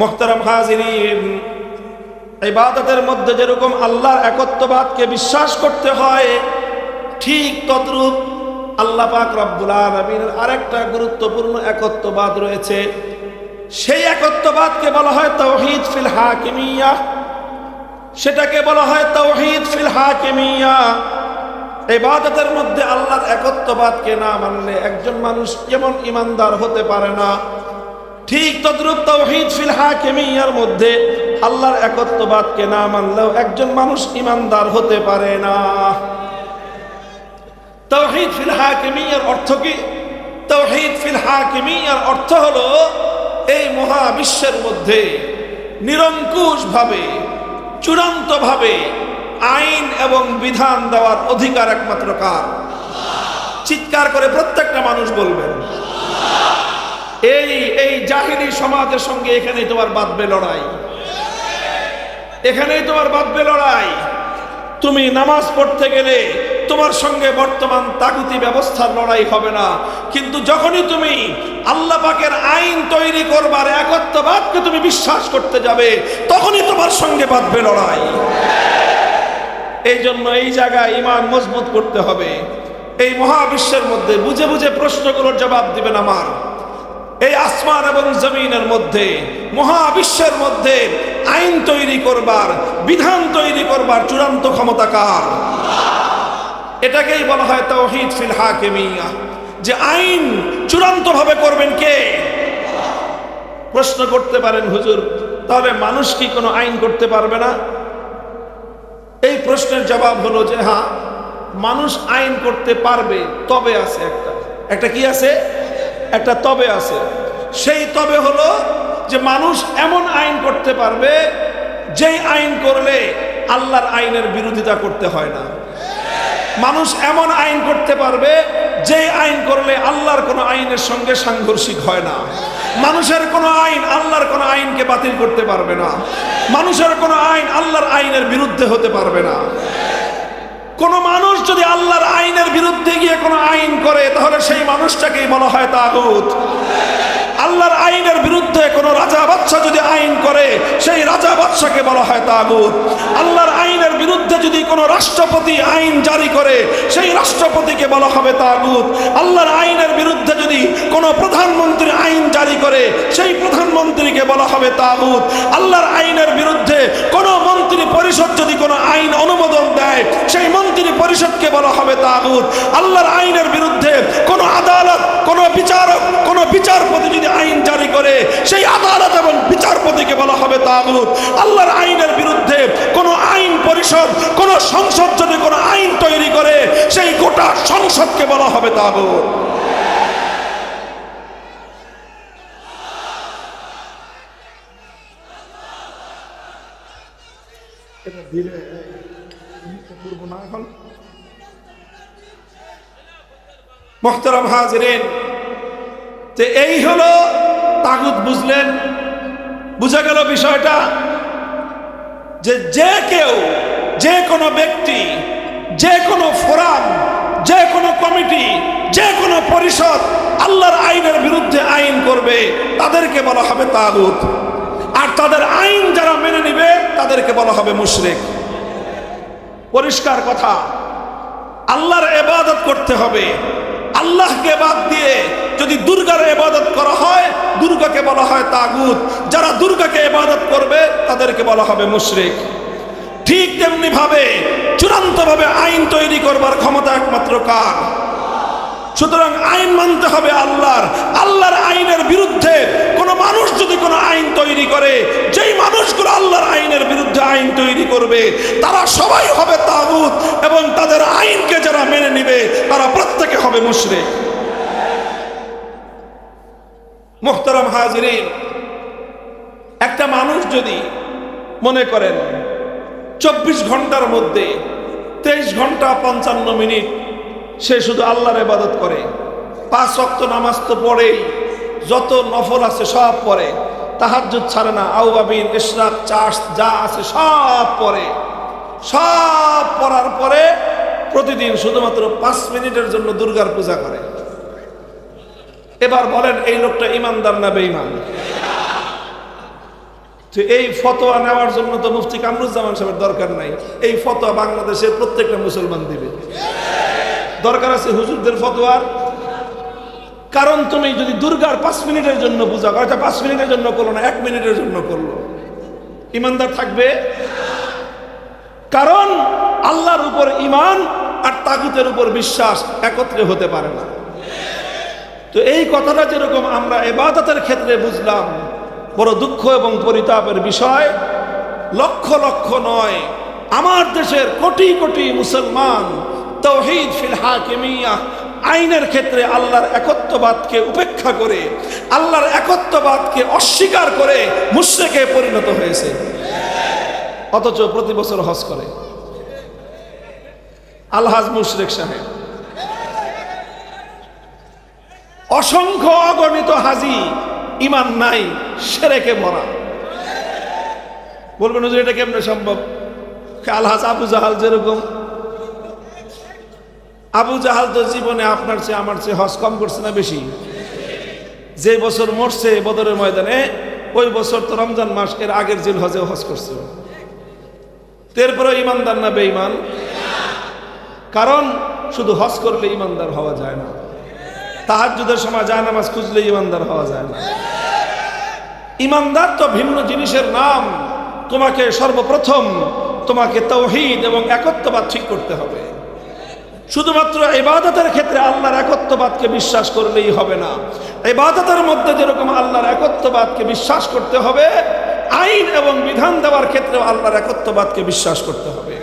মোখতারাম হাজিরিন, ইবাদতের মধ্যে যেরকম আল্লাহর একত্ববাদকে বিশ্বাস করতে হয়, ঠিক তদ্রূপ আল্লাহ পাক রব্বুল আলমিনের আরেকটা গুরুত্বপূর্ণ একত্ববাদ রয়েছে। সেই একত্ববাদকে বলা হয় তৌহিদ ফিল হাকিমিয়া। সেটাকে বলা হয় তৌহিদ ফিল হাকিমিয়া। ইবাদতের মধ্যে আল্লাহর একত্ববাদকে না মানলে একজন মানুষ যেমন ইমানদার হতে পারে না। ঠিক তদ্রুপ তৌহিদ ফিল হাকিমিয়ার মধ্যে আল্লাহর একত্ববাদকে না মানলেও একজন মানুষ ইমানদার হতে পারে না। তৌহিদ ফিল হাকিমিয়ার অর্থ কি? তৌহিদ ফিল হাকিমিয়ার অর্থ হলো এই মহাবিশ্বের মধ্যে নিরঙ্কুশ ভাবে চূড়ান্ত ভাবে আইন এবং বিধান দেওয়ার অধিকার একমাত্র কার? চিৎকার করে প্রত্যেকটা মানুষ বলবেন। এই এই জাহিনী সমাজের সঙ্গে এখানেই তোমার বাঁধবে লড়াই। এখানেই তোমার বাঁধবে লড়াই। তুমি নামাজ পড়তে গেলে তোমার সঙ্গে বর্তমান তাগুতি ব্যবস্থার লড়াই হবে না। কিন্তু যখনই তুমি আল্লাহ পাকের আইন তৈরি করবার একত্ববাদকে তুমি বিশ্বাস করতে যাবে, তখনই তোমার সঙ্গে বাঁধবে লড়াই। এই জন্য এই জায়গায় ইমান মজবুত করতে হবে। এই মহাবিশ্বের মধ্যে বুঝে বুঝে প্রশ্নগুলোর জবাব দিবেন আমার। এই আসমান এবং জমিনের মধ্যে, মহাবিশ্বের মধ্যে আইন তৈরি করবার, বিধান তৈরি করবার চূড়ান্ত ক্ষমতা কার? এটাকেই বলা হয় তাওহীদ ফিল হাকিমিয়া। যে আইন চূড়ান্ত ভাবে করবেন কে? প্রশ্ন করতে পারেন হুজুর, তাহলে মানুষ কি কোনো আইন করতে পারবে না? এই প্রশ্নের জবাব হলো যে হ্যাঁ মানুষ আইন করতে পারবে, তবে আছে একটা। একটা কি আছে? একটা তবে আছে। সেই তবে হলো যে মানুষ এমন আইন করতে পারবে, যেই আইন করলে আল্লাহর আইনের বিরোধিতা করতে হয় না। মানুষ এমন আইন করতে পারবে যে আইন করলে আল্লাহর কোনো আইনের সঙ্গে সাংঘর্ষিক হয় না। মানুষের কোনো আইন আল্লাহর কোনো আইনকে বাতিল করতে পারবে না। মানুষের কোনো আইন আল্লাহর আইনের বিরুদ্ধে হতে পারবে না। কোন মানুষ যদি আল্লাহর আইনের বিরুদ্ধে গিয়ে কোনো আইন করে, তাহলে সেই মানুষটাকেই বলা হয় তাগুত। আল্লাহর আইনের বিরুদ্ধে কোনো রাজা বাচ্চা যদি আইন করে, সেই রাজা বাচ্চাকে বলা হয় তাগুত। আল্লাহর আইনের বিরুদ্ধে যদি কোনো রাষ্ট্রপতি আইন জারি করে, সেই রাষ্ট্রপতিকে বলা হবে তাগুত। আল্লাহর আইনের বিরুদ্ধে যদি কোনো প্রধানমন্ত্রী আইন জারি করে, সেই প্রধানমন্ত্রীকে বলা হবে তাগুত। আল্লাহর আইনের বিরুদ্ধে কোনো মন্ত্রী পরিষদ যদি কোনো আইন অনুমোদন দেয় সেই মন্ত্রী পরিষদকে বলা হবে তাগুত। আল্লাহর আইনের বিরুদ্ধে কোনো আদালত, কোনো বিচারক, কোনো বিচারপতি যদি আইন জারি করে, সেই আদালত এবং বিচারপতিকে বলা হবে তাগুত। আল্লাহর আইনের বিরুদ্ধে কোনো আইন পরিষদ, কোনো সংসদ যদি কোনো আইন তৈরি করে, সেই গোটা সংসদকে বলা হবে তাগুত। এটা ধীরে পূর্ব না এখন মোহতারাম হাজরেন, যে এই হলো তাগুত বুঝলেন, বুঝা গেল বিষয়টা যে যে কেউ, যে কোনো ব্যক্তি, যে কোনো ফোরাম, যে কোনো কমিটি, যে কোনো পরিষদ আল্লাহর আইনের বিরুদ্ধে আইন করবে, তাদেরকে বলা হবে তাগুত। আর তাদের আইন যারা মেনে নিবে, তাদেরকে বলা হবে মুশরিক। পরিষ্কার কথা, আল্লাহর এবাদত করতে হবে। আল্লাহকে বাদ দিয়ে যদি দুর্গার এবাদত করা হয়, দুর্গাকে বলা হয় তাগুত। যারা দুর্গাকে এবাদত করবে, তাদেরকে বলা হবে মুশরিক। ঠিক তেমনি ভাবে চূড়ান্ত ভাবে আইন তৈরি করবার ক্ষমতা একমাত্র কার? সুতরাং আইন মানতে হবে আল্লাহর। আল্লাহর আইনের বিরুদ্ধে কোনো মানুষ যদি কোনো আইন তৈরি করে, যেই মানুষগুলো আল্লাহর আইনের বিরুদ্ধে আইন তৈরি করবে তারা সবাই হবে তাগুত এবং তাদের আইনকে যারা মেনে নিবে, তারা প্রত্যেকে হবে মুশরিক। মোহতারাম হাজিরিন, একটা মানুষ যদি মনে করেন চব্বিশ ঘণ্টার মধ্যে তেইশ ঘণ্টা পঞ্চান্ন মিনিট সে শুধু আল্লাহর ইবাদত করে, পাঁচ অক্ত নামাজ তো পড়েই যত নফল আছে সব পড়ে তাহাজ্জুদ ছাড়ে না, আউবাবিন, ইশরাক, চাষ, যা আছে সব পড়ে সব পড়ার পরে প্রতিদিন শুধুমাত্র পাঁচ মিনিটের জন্য দুর্গার পূজা করে। এবার বলেন, এই লোকটা ইমানদার না বেঈমান? এই ফতোয়া নেওয়ার জন্য তো মুফতি কামরুজ্জামান সাহেবের দরকার নাই। এই ফতোয়া বাংলাদেশের প্রত্যেকটা মুসলমান দিবে। দরকার আছে হুজুরদের ফতোয়ার? কারণ তুমি যদি দুর্গার পাঁচ মিনিটের জন্য বুঝা এটা পাঁচ মিনিটের জন্য করল না, এক মিনিটের জন্য করল। ইমানদার থাকবে? কারণ আল্লাহর উপর ইমান আর তাগুতের উপর বিশ্বাস একত্রে হতে পারে না। তো এই কথাটা যেরকম আমরা এবাদতের ক্ষেত্রে বুঝলাম, বড় দুঃখ এবং পরিতাপের বিষয়, লক্ষ লক্ষ নয়, আমার দেশের কোটি কোটি মুসলমান তৌহিদ ফিল হাকিমিয়া আইনের ক্ষেত্রে আল্লাহর একত্ববাদকে উপেক্ষা করে, আল্লাহর একত্ববাদকে অস্বীকার করে মুশ্রেকে পরিণত হয়েছে। অথচ প্রতি বছর হজ করে। আলহাজ মুশরেক সাহেব। অসংখ্য অগণিত হাজি ইমান নাই, সেরেকে মরা। বলবেন এটা কেমনে সম্ভব? আলহাজ আবু জাহাল যেরকম আবু জাহাল তো জীবনে আপনার চেয়ে আমার চেয়ে হজ কম করছে না বেশি? যে বছর মরছে বদরের ময়দানে, ওই বছর তো রমজান মাস, এর আগের জিল হজে হজ করছে এরপরে ইমানদার না বেঈমান? কারণ শুধু হজ করলে ইমানদার হওয়া যায় না। তাহাজ্জুদের সময় যায় নামাজ খুঁজলে ইমানদার হওয়া যায় না। ইমানদার তো ভিন্ন জিনিসের নাম। তোমাকে সর্বপ্রথম তোমাকে তৌহিদ এবং একত্ববাদ ঠিক করতে হবে। শুধুমাত্র ইবাদতের ক্ষেত্রে আল্লাহর একত্ববাদকে বিশ্বাস করলেই হবে না। ইবাদতের মধ্যে যেরকম আল্লাহর একত্ববাদকে বিশ্বাস করতে হবে, আইন এবং বিধান দেওয়ার ক্ষেত্রেও আল্লাহর একত্ববাদকে বিশ্বাস করতে হবে।